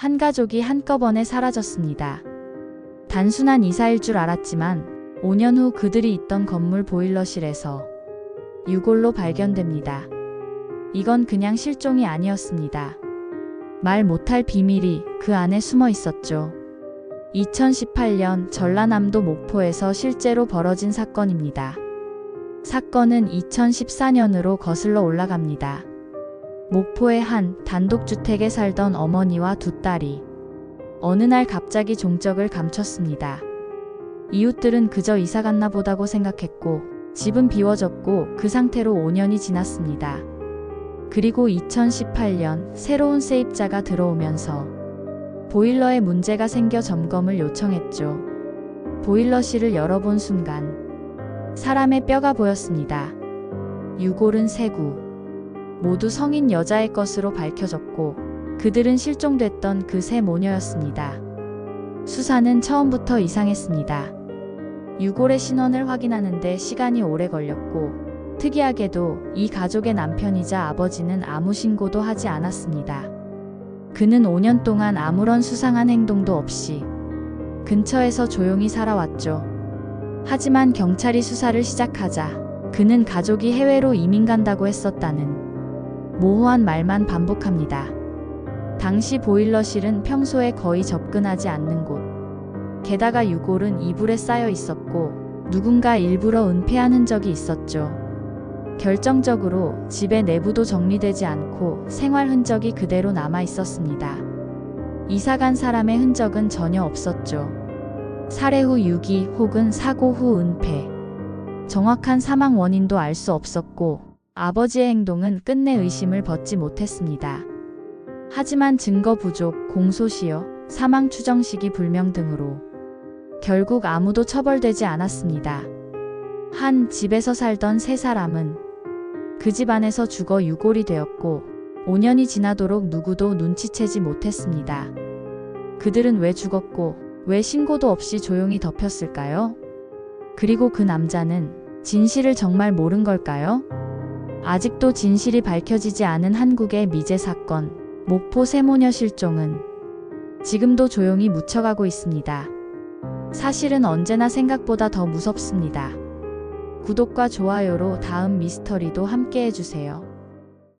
한 가족이 한꺼번에 사라졌습니다. 단순한 이사일 줄 알았지만 5년 후 그들이 있던 건물 보일러실에서 유골로 발견됩니다. 이건 그냥 실종이 아니었습니다. 말 못할 비밀이 그 안에 숨어 있었죠. 2018년 전라남도 목포에서 실제로 벌어진 사건입니다. 사건은 2014년으로 거슬러 올라갑니다. 목포의 한 단독주택에 살던 어머니와 두 딸이 어느 날 갑자기 종적을 감췄습니다. 이웃들은 그저 이사 갔나 보다고 생각했고 집은 비워졌고 그 상태로 5년이 지났습니다. 그리고 2018년 새로운 세입자가 들어오면서 보일러에 문제가 생겨 점검을 요청했죠. 보일러실을 열어본 순간 사람의 뼈가 보였습니다. 유골은 세구. 모두 성인 여자의 것으로 밝혀졌고 그들은 실종됐던 그 세 모녀였습니다. 수사는 처음부터 이상했습니다. 유골의 신원을 확인하는데 시간이 오래 걸렸고 특이하게도 이 가족의 남편이자 아버지는 아무 신고도 하지 않았습니다. 그는 5년 동안 아무런 수상한 행동도 없이 근처에서 조용히 살아왔죠. 하지만 경찰이 수사를 시작하자 그는 가족이 해외로 이민 간다고 했었다는 모호한 말만 반복합니다. 당시 보일러실은 평소에 거의 접근하지 않는 곳. 게다가 유골은 이불에 쌓여 있었고 누군가 일부러 은폐한 흔적이 있었죠. 결정적으로 집의 내부도 정리되지 않고 생활 흔적이 그대로 남아 있었습니다. 이사 간 사람의 흔적은 전혀 없었죠. 살해 후 유기 혹은 사고 후 은폐. 정확한 사망 원인도 알 수 없었고 아버지의 행동은 끝내 의심을 벗지 못했습니다. 하지만 증거 부족, 공소시효, 사망 추정 시기 불명 등으로 결국 아무도 처벌되지 않았습니다. 한 집에서 살던 세 사람은 그 집 안에서 죽어 유골이 되었고 5년이 지나도록 누구도 눈치채지 못했습니다. 그들은 왜 죽었고 왜 신고도 없이 조용히 덮였을까요? 그리고 그 남자는 진실을 정말 모른 걸까요? 아직도 진실이 밝혀지지 않은 한국의 미제 사건, 목포 세모녀 실종은 지금도 조용히 묻혀가고 있습니다. 사실은 언제나 생각보다 더 무섭습니다. 구독과 좋아요로 다음 미스터리도 함께 해주세요.